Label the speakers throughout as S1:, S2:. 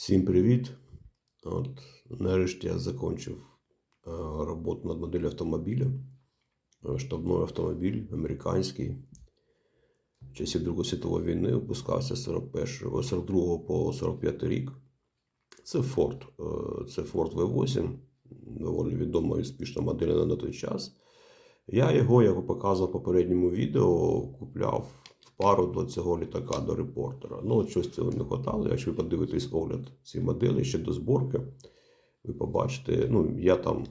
S1: Всім привіт! От, нарешті я закінчив е, роботу над моделлю автомобіля. Е, Штабний автомобіль американський. В часів Другої світової війни випускався з 41, з 42 по 45 рік. Це Ford. е, Це Ford V8, доволі відома і успішна модель на той час. Я його, як показував в попередньому відео, купляв пару до цього літака до репортера. Ну, от щось цього не хватало. Якщо ви подивитесь огляд цієї моделі ще до зборки, ви побачите, ну, я там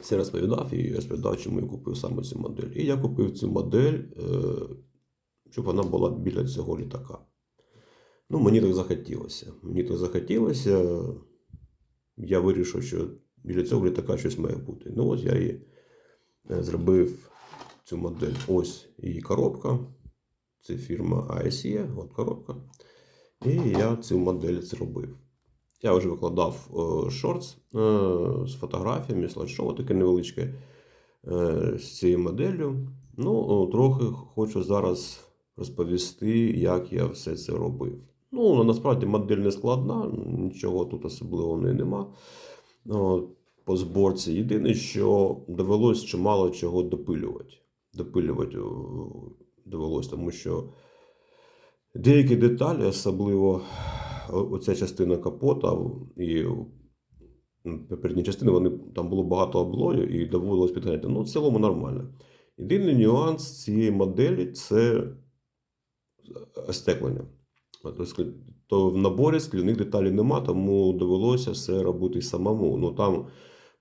S1: все розповідав і розповідав, чому я купив саме цю модель. І я купив цю модель, е, щоб вона була біля цього літака. Ну, мені так захотілося. Мені так захотілося. Я вирішив, що біля цього літака щось має бути. Ну, от я і е, зробив цю модель. Ось її коробка. Це фірма ASE, от коробка. І я цю модель зробив. Я вже викладав е, шортс е, з фотографіями, слайд-шоу таке невеличке е, з цією моделлю. Ну, трохи хочу зараз розповісти, як я все це робив. Ну, насправді модель не складна, нічого тут особливого в неї нема. Ну, по зборці. Єдине, що довелось чимало чого допилювати. Допилювати о, довелось, тому що деякі деталі, особливо о- оця частина капота і м, передні частини, вони, там було багато облою і доводилось підганяти. Ну, в цілому нормально. Єдиний нюанс цієї моделі це то склі- То в наборі скляних деталей нема, тому довелося все робити самому. Ну там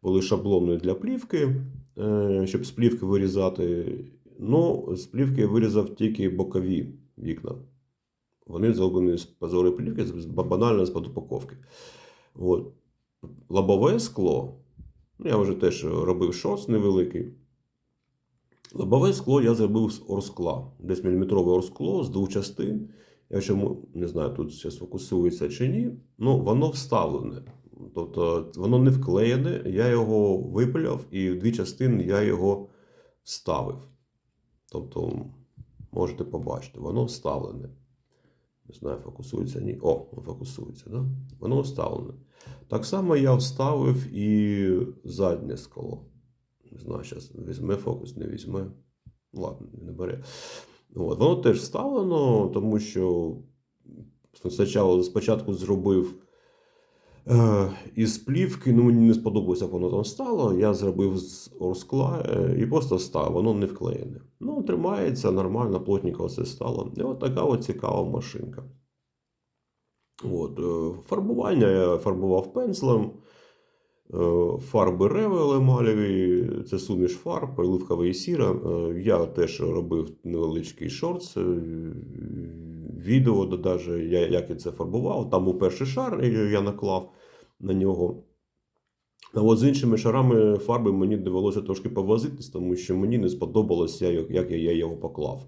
S1: були шаблони для плівки, е, щоб з плівки вирізати. Ну, з плівки вирізав тільки бокові вікна. Вони зроблені з позорої плівки, банально з-під упаковки. От. Лобове скло. Ну, я вже теж робив шорт невеликий. Лобове скло я зробив з орскла. Десь міліметрове орскло з двох частин. Я ще не знаю, тут зараз фокусується чи ні. Ну, воно вставлене. Тобто воно не вклеєне, я його випиляв і в дві частини я його вставив. Тобто, можете побачити, воно вставлене. Не знаю, фокусується ні. О, фокусується, да? Воно вставлене. Так само я вставив і заднє скло. Не знаю, зараз візьме фокус, не візьме. Ладно, не бере. От. Воно теж вставлено, тому що спочатку, зробив із плівки, ну мені не сподобалося, як воно там стало. Я зробив з орскла е, і просто став, воно не вклеєне. Ну, тримається нормально, плотненько все стало. І от така от цікава машинка. От, е, фарбування я фарбував пензлем. Е, Фарби ревел емалєві, це суміш фарб, оливкова і сіра. Е, Я теж робив невеличкий шортс, е, відео, де даже я, як я це фарбував. Там був перший шар, я наклав на нього. А от з іншими шарами фарби мені довелося трошки повозитись, тому що мені не сподобалося, як я його поклав.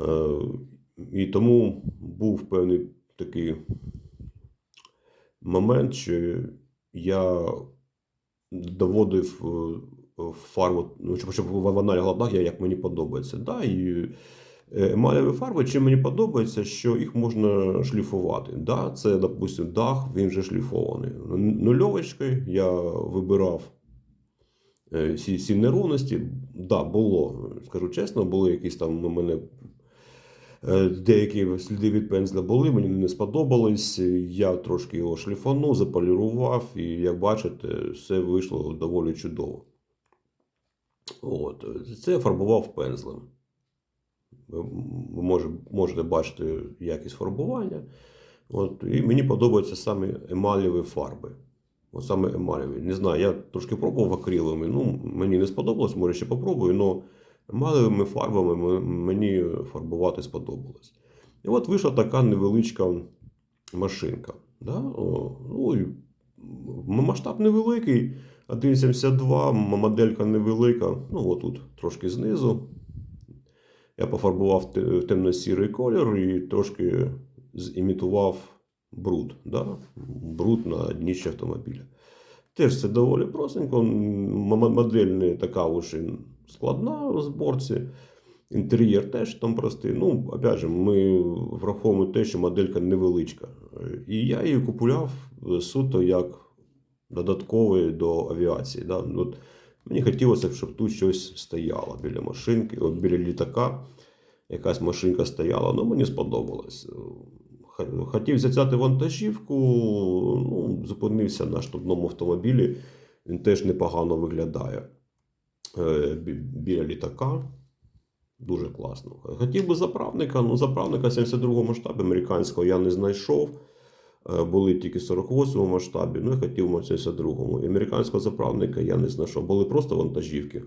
S1: Е, І тому був певний такий момент, що я доводив е, фарбу, ну, щоб, вона лягла так, як мені подобається. Да? І емалеві фарби, чим мені подобається, що їх можна шліфувати. Да? Це, допустим, дах, він вже шліфований. Нульовочкою я вибирав е, всі, всі неровності. Да, було, скажу чесно, були якісь там у мене Е, Деякі сліди від пензля були, мені не сподобались. Я трошки його шліфанув, заполірував, і як бачите, все вийшло доволі чудово. От. Це я фарбував пензлем. Ви може- можете бачити якість фарбування. От. І мені подобаються саме емалєві фарби. От саме емалєві. Не знаю, я трошки пробував акриловими, ну, мені не сподобалось, може ще попробую, але Емалевими фарбами мені фарбувати сподобалось. І от вийшла така невеличка машинка. Да? О, ну, масштаб невеликий, 1,72, моделька невелика. Ну, отут трошки знизу. Я пофарбував в темно-сірий колір і трошки зімітував бруд. Да? Бруд на дніщі автомобіля. Теж це доволі простенько. Модель така уж і складна у зборці. Інтер'єр теж там простий. Ну, опять же, ми враховуємо те, що моделька невеличка. І я її купував суто як додатковий до авіації. Да? От мені хотілося, б, щоб тут щось стояло біля машинки, о, біля літака. Якась машинка стояла, ну мені сподобалось. Хотів взяти вантажівку, ну, зупинився на штабному автомобілі. Він теж непогано виглядає е, біля літака. Дуже класно. Хотів би заправника, ну заправника 72-го масштабу американського я не знайшов. Е, Були тільки 48-му масштабі, ну я хотів 72-му. І Американського заправника я не знайшов. Були просто вантажівки.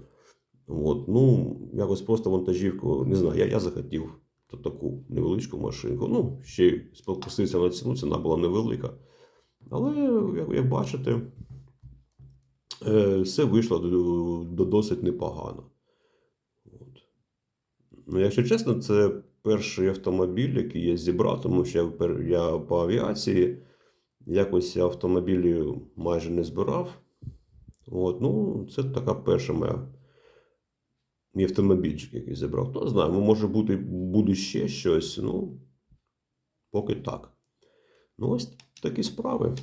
S1: От, ну, якось просто вантажівку, не знаю, я, я захотів та- таку невеличку машинку. Ну, ще спокусився на ціну, ціна була невелика. Але, як, як бачите, е, все вийшло до, до досить непогано. От. Ну, якщо чесно, це перший автомобіль, який я зібрав, тому що я, по авіації якось я автомобілі майже не збирав. От, ну, це така перша моя мій автомобільчик, який зібрав. Хто знає, ну, може бути, буде ще щось. Ну, поки так. Ну, ось такі справи.